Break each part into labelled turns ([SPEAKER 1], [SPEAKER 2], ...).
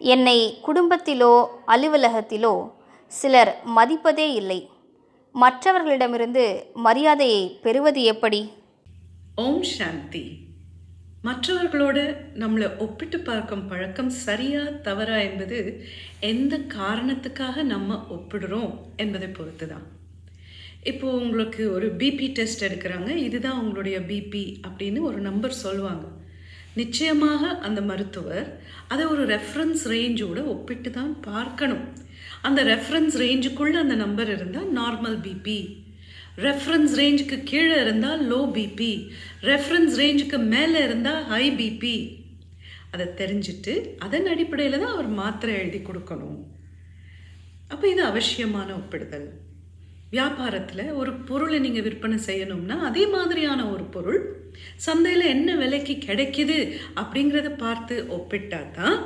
[SPEAKER 1] என்னை குடும்பத்திலோ அலுவலகத்திலோ சிலர் மதிப்பதே இல்லை. மற்றவர்களிடமிருந்து மரியாதையை பெறுவது எப்படி?
[SPEAKER 2] ஓம் சாந்தி. மற்றவர்களோட நம்மளை ஒப்பிட்டு பார்க்கும் பழக்கம் சரியா தவறா என்பது எந்த காரணத்துக்காக நம்ம ஒப்பிடுறோம் என்பதை பொறுத்து தான் இப்போது உங்களுக்கு ஒரு பிபி டெஸ்ட் எடுக்கிறாங்க. இதுதான் உங்களுடைய பிபி அப்படின்னு ஒரு நம்பர் சொல்லுவாங்க. நிச்சயமாக அந்த மருத்துவர் அதை ஒரு ரெஃபரன்ஸ் ரேஞ்சோடு ஒப்பிட்டு தான் பார்க்கணும். அந்த ரெஃபரன்ஸ் ரேஞ்சுக்குள்ளே அந்த நம்பர் இருந்தால் நார்மல் பிபி ரெஃபரன்ஸ் ரேஞ்சுக்கு கீழே இருந்தால் லோ பிபி ரெஃபரன்ஸ் ரேஞ்சுக்கு மேலே இருந்தால் ஹை பிபி அதை தெரிஞ்சுட்டு அதன் அடிப்படையில் தான் அவர் மாத்திரை எழுதி கொடுக்கணும். அப்போ இது அவசியமான ஒப்பிடுதல். வியாபாரத்தில் ஒரு பொருளை நீங்கள் விற்பனை செய்யணும்னா அதே மாதிரியான ஒரு பொருள் சந்தையில் என்ன விலைக்கு கிடைக்குது அப்படிங்கிறத பார்த்து ஒப்பிட்டா தான்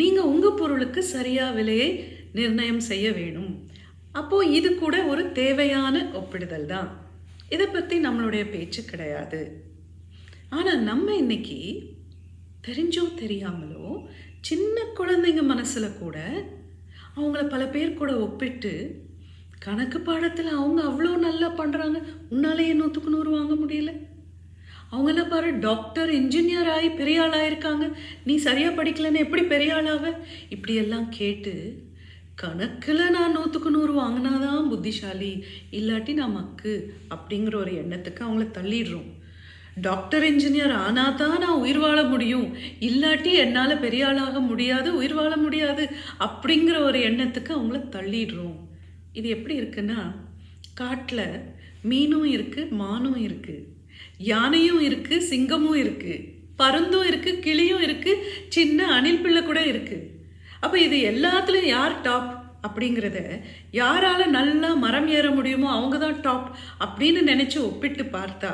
[SPEAKER 2] நீங்கள் உங்கள் பொருளுக்கு சரியாக விலையை நிர்ணயம் செய்ய வேணும். அப்போது இது கூட ஒரு தேவையான ஒப்பிடுதல் தான். இதை பற்றி நம்மளுடைய பேச்சு கிடையாது. ஆனால் நம்ம இன்னைக்கு தெரிஞ்சோ தெரியாமலோ சின்ன குழந்தைங்க மனசில் கூட அவங்கள பல பேர் கூட ஒப்பிட்டு கணக்கு பாடத்தில் அவங்க அவ்வளோ நல்லா பண்ணுறாங்க உன்னாலேயே நூற்றுக்கு நூறு வாங்க முடியல. அவங்கெல்லாம் பாரு டாக்டர் இன்ஜினியர் ஆகி பெரிய ஆளாயிருக்காங்க நீ சரியாக படிக்கலைன்னு எப்படி பெரிய ஆளாவ? இப்படியெல்லாம் கேட்டு கணக்கில் நான் நூற்றுக்கு நூறு வாங்கினாதான் புத்திசாலி. இல்லாட்டி நான் மக்கு அப்படிங்கிற ஒரு எண்ணத்துக்கு அவங்கள தள்ளிடுறோம். டாக்டர் இன்ஜினியர் ஆனால் தான் நான் உயிர் வாழ முடியும். இல்லாட்டி என்னால் பெரிய ஆளாக முடியாது உயிர் வாழ முடியாது அப்படிங்கிற ஒரு எண்ணத்துக்கு அவங்கள தள்ளிடுறோம். இது எப்படி இருக்குன்னா காட்டில் மீனும் இருக்குது மானும் இருக்குது யானையும் இருக்குது சிங்கமும் இருக்குது பருந்தும் இருக்குது கிளியும் இருக்குது சின்ன அணில் பிள்ளை கூட இருக்குது அப்போ இது எல்லாத்துலேயும் யார் டாப் அப்படிங்கிறத யாரால் நல்லா மரம் ஏற முடியுமோ அவங்க தான் டாப் அப்படின்னு நினச்சி ஒப்பிட்டு பார்த்தா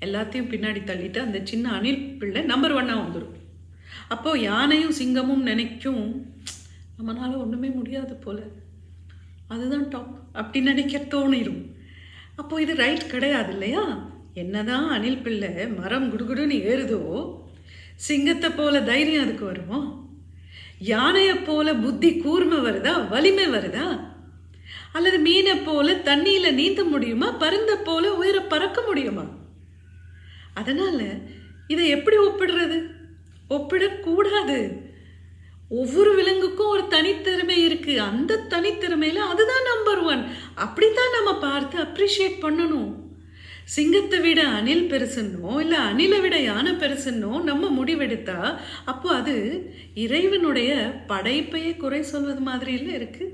[SPEAKER 2] எல்லாத்தையும் பின்னாடி தள்ளிட்டு அந்த சின்ன அணில் பிள்ளை நம்பர் ஒன்னாக வந்துடும் அப்போது யானையும் சிங்கமும் நினைக்கும். நம்மளால் ஒன்றுமே முடியாது போல. அதுதான் டாப் அப்படி நினைக்க தோணிடும் அப்போ இது ரைட் கிடையாது இல்லையா? என்னதான் அணில் பிள்ளை மரம் குடுகுடுன்னு ஏறுதோ சிங்கத்தை போல தைரியம் அதுக்கு வருமோ? யானையை போல புத்தி கூர்மை வருதா? வலிமை வருதா? அல்லது மீனை போல தண்ணியில் நீந்த முடியுமா? பருந்த போல உயிரை பறக்க முடியுமா? அதனால இதை எப்படி ஒப்பிடுறது? ஒப்பிடக்கூடாது. ஒவ்வொரு விலங்குக்கும் ஒரு தனித்திறமை இருக்கு. அந்த தனித்திறமையில அதுதான் நம்பர் ஒன் அப்படித்தான் நம்ம பார்த்து அப்ரிஷியேட் பண்ணணும். சிங்கத்தை விட அணில் பெருசுன்னோ இல்லை அணிலை விட யானை பெருசுன்னோ நம்ம முடிவெடுத்தா அப்போ அது இறைவனுடைய படைப்பையே குறை சொல்வது மாதிரி இல்லை இருக்கு.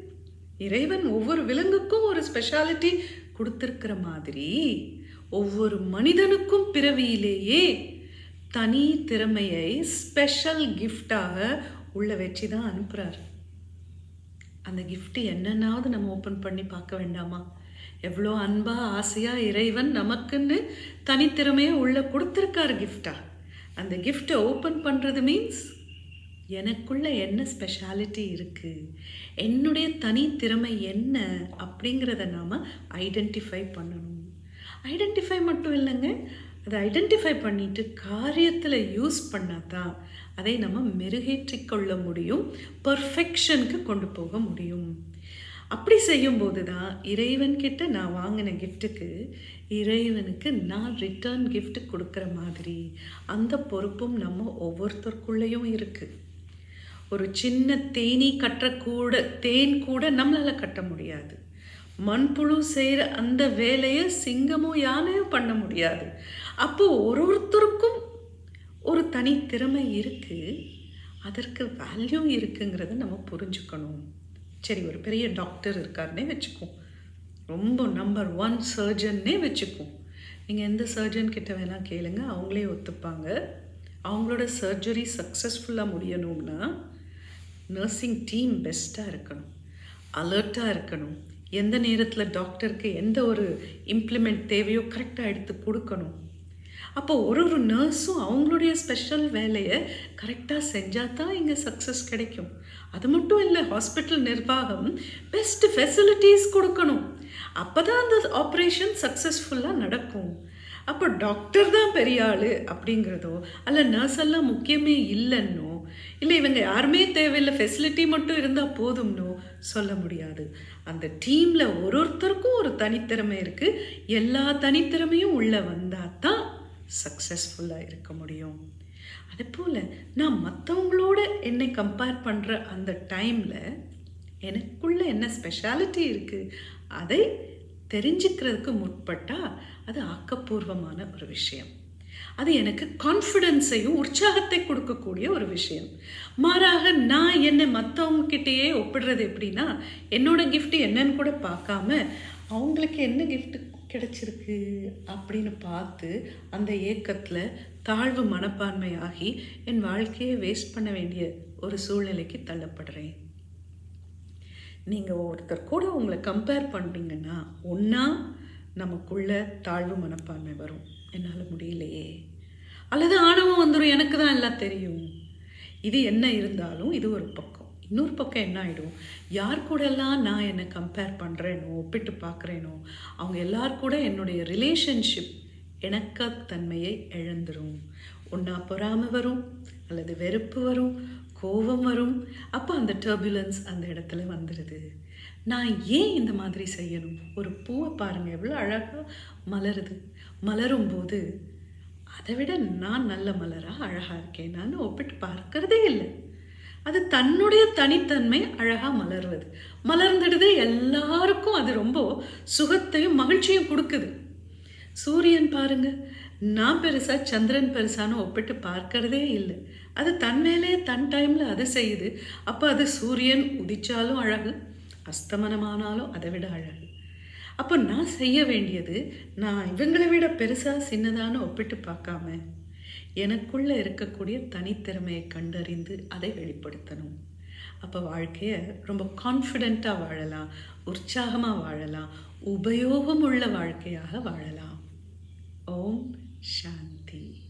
[SPEAKER 2] இறைவன் ஒவ்வொரு விலங்குக்கும் ஒரு ஸ்பெஷாலிட்டி கொடுத்துருக்கிற மாதிரி ஒவ்வொரு மனிதனுக்கும் பிறவியிலேயே தனி திறமையை ஸ்பெஷல் கிஃப்டாக உள்ள வச்சு தான் அனுப்புகிறார் அந்த கிஃப்ட்டு என்னன்னாவது நம்ம ஓப்பன் பண்ணி பார்க்க வேண்டாமா? எவ்வளோ அன்பா ஆசையா இறைவன் நமக்குன்னு தனித்திறமையாக உள்ள கொடுத்துருக்காரு கிஃப்டா அந்த கிஃப்டை ஓப்பன் பண்ணுறது மீன்ஸ் எனக்குள்ள என்ன ஸ்பெஷாலிட்டி இருக்குது என்னுடைய தனித்திறமை என்ன? அப்படிங்கிறத நாம் ஐடென்டிஃபை பண்ணணும். ஐடென்டிஃபை மட்டும் இல்லைங்க அதை ஐடென்டிஃபை பண்ணிட்டு காரியத்தில் யூஸ் பண்ணால் தான் அதை நம்ம மெருகேற்றிக் கொள்ள முடியும் பர்ஃபெக்ஷனுக்கு கொண்டு போக முடியும். அப்படி செய்யும்போது தான் இறைவன்கிட்ட நான் வாங்கின கிஃப்ட்டுக்கு இறைவனுக்கு நான் ரிட்டர்ன் கிஃப்ட் கொடுக்குற மாதிரி அந்த பொறுப்பும் நம்ம ஒவ்வொருத்தருக்குள்ளேயும் இருக்குது ஒரு சின்ன தேனீ கட்டக்கூட தேன் கூட நம்மளால் கட்ட முடியாது. மண்புழு செய்கிற அந்த வேலையை சிங்கமோ யானையும் பண்ண முடியாது. அப்போ ஒரு ஒருத்தருக்கும் ஒரு தனித்திறமை இருக்குது அதற்கு வேல்யூ இருக்குங்கிறத நம்ம புரிஞ்சுக்கணும். சரி ஒரு பெரிய டாக்டர் இருக்காருன்னே வச்சுக்குவோம். ரொம்ப நம்பர் ஒன் சர்ஜன்னே வச்சுக்குவோம். நீங்கள் எந்த சர்ஜன் கிட்ட வேணால் கேளுங்க அவங்களே ஒத்துப்பாங்க. அவங்களோட சர்ஜரி சக்ஸஸ்ஃபுல்லாக முடியணும்னா நர்சிங் டீம் பெஸ்ட்டாக இருக்கணும். அலர்ட்டாக இருக்கணும். எந்த நேரத்தில் டாக்டருக்கு எந்த ஒரு இம்ப்ளிமெண்ட் தேவையோ கரெக்டாக எடுத்து கொடுக்கணும். அப்போ ஒரு ஒரு நர்ஸும் அவங்களுடைய ஸ்பெஷல் வேலையை கரெக்டாக செஞ்சால் தான் இங்கே சக்ஸஸ் கிடைக்கும். அது மட்டும் இல்லை ஹாஸ்பிட்டல் நிர்வாகம் பெஸ்ட் ஃபெசிலிட்டிஸ் கொடுக்கணும். அப்போ தான் அந்த ஆப்ரேஷன் சக்ஸஸ்ஃபுல்லாக நடக்கும். அப்போ டாக்டர் தான் பெரிய ஆள் அப்படிங்கிறதோ அல்ல நர்ஸ் எல்லாம் முக்கியமே இல்லைன்னோ இல்லை இவங்க யாருமே தேவையில்லை ஃபெசிலிட்டி மட்டும் இருந்தால் போதும்னோ சொல்ல முடியாது. அந்த டீமில் ஒரு ஒருத்தருக்கும் ஒரு தனித்திறமை இருக்குது எல்லா தனித்திறமையும் உள்ளே வந்தால் தான் சக்ஸஸ்ஃபுல்லாக இருக்க முடியும். அதே போல் நான் மற்றவங்களோட என்னை கம்பேர் பண்ணுற அந்த டைமில் எனக்குள்ள என்ன ஸ்பெஷாலிட்டி இருக்குது அதை தெரிஞ்சுக்கிறதுக்கு முற்பட்டால் அது ஆக்கப்பூர்வமான ஒரு விஷயம். அது எனக்கு கான்ஃபிடென்ஸையும் உற்சாகத்தை கொடுக்கக்கூடிய ஒரு விஷயம். மாறாக நான் என்னை மற்றவங்கக்கிட்டேயே ஒப்பிடுறது எப்படின்னா என்னோட கிஃப்ட் என்னன்னு கூட பார்க்காம அவங்களுக்கு என்ன கிஃப்ட் கிடைச்சிருக்கு அப்படின்னு பார்த்து அந்த ஏக்கத்தில் தாழ்வு மனப்பான்மையாகி என் வாழ்க்கையை வேஸ்ட் பண்ண வேண்டிய ஒரு சூழ்நிலைக்கு தள்ளப்படுறேன். நீங்கள் ஒருத்தர் கூட உங்களை கம்பேர் பண்ணுறீங்கன்னா ஒன்றா நமக்குள்ள தாழ்வு மனப்பான்மை வரும். என்னால் முடியலையே. அல்லது ஆணவம் வந்துடும் எனக்கு தான் எல்லாம் தெரியும். இது என்ன இருந்தாலும் இது ஒரு பக்கம். இன்னொரு பக்கம் என்ன ஆகிடும் யார் கூடலாம் நான் என்னை கம்பேர் பண்ணுறேனோ ஒப்பிட்டு பார்க்குறேனோ அவங்க எல்லார் கூட என்னுடைய ரிலேஷன்ஷிப் இணக்கத்தன்மையை இழந்துரும். ஒன்றா பொறாமை வரும் அல்லது வெறுப்பு வரும் கோபம் வரும். அப்போ அந்த டர்புலன்ஸ் அந்த இடத்துல வந்துடுது நான் ஏன் இந்த மாதிரி செய்யணும்? ஒரு பூவை பாருங்கள் எவ்வளோ அழகாக மலருது. மலரும் போது அதை விட நான் நல்ல மலராக அழகாக இருக்கேன். நான் ஒப்பிட்டு பார்க்கறதே இல்லை. அது தன்னுடைய தனித்தன்மை அழகாக மலர்வது மலர்ந்துடுது எல்லாருக்கும் அது ரொம்ப சுகத்தையும் மகிழ்ச்சியும் கொடுக்குது. சூரியன் பாருங்க நான் பெருசா சந்திரன் பெருசான்னு ஒப்பிட்டு பார்க்கறதே இல்லை. அது தன் மேலே தன் டைம்ல அது செய்யுது. அப்போ அது சூரியன் உதிச்சாலும் அழகு அஸ்தமனமானாலும் அதை விட அழகு. அப்போ நான் செய்ய வேண்டியது நான் இவங்களை விட பெருசா சின்னதான்னு ஒப்பிட்டு பார்க்காம எனக்குள்ளே இருக்கக்கூடிய தனித்திறமையை கண்டறிந்து அதை வெளிப்படுத்தணும். அப்போ வாழ்க்கையை ரொம்ப கான்ஃபிடெண்ட்டாக வாழலாம் உற்சாகமாக வாழலாம் உபயோகமுள்ள வாழ்க்கையாக வாழலாம். ஓம் சாந்தி.